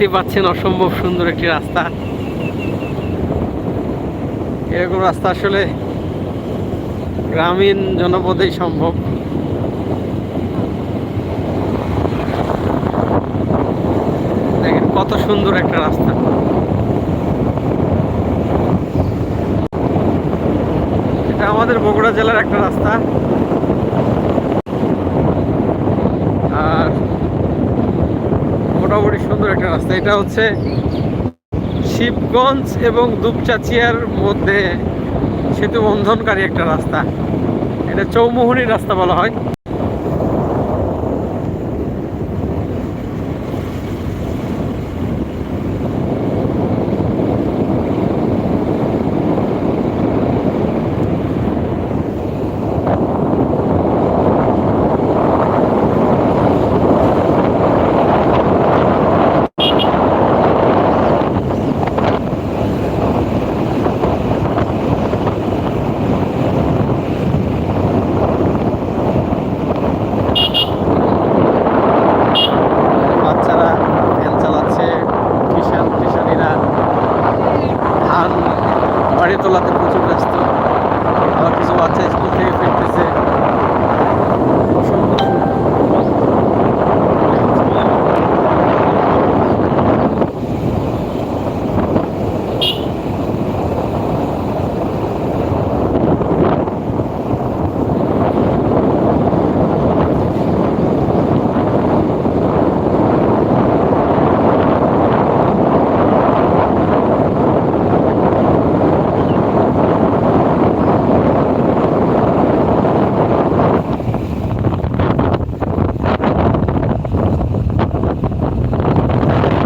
দেখতে পাচ্ছেন অসম্ভব সুন্দর একটি রাস্তা। এরকম রাস্তা আসলে গ্রামীণ জনপদেই সম্ভব। দেখেন কত সুন্দর একটা রাস্তা। এটা আমাদের বগুড়া জেলার একটা রাস্তা আর মোটামুটি সুন্দর একটা রাস্তা, এটা হচ্ছে শিবগঞ্জ এবং দুপচাচিয়ার মধ্যে সেতু বন্ধনকারী একটা রাস্তা। এটা চৌমোহনী রাস্তা বলা হয়। Aretola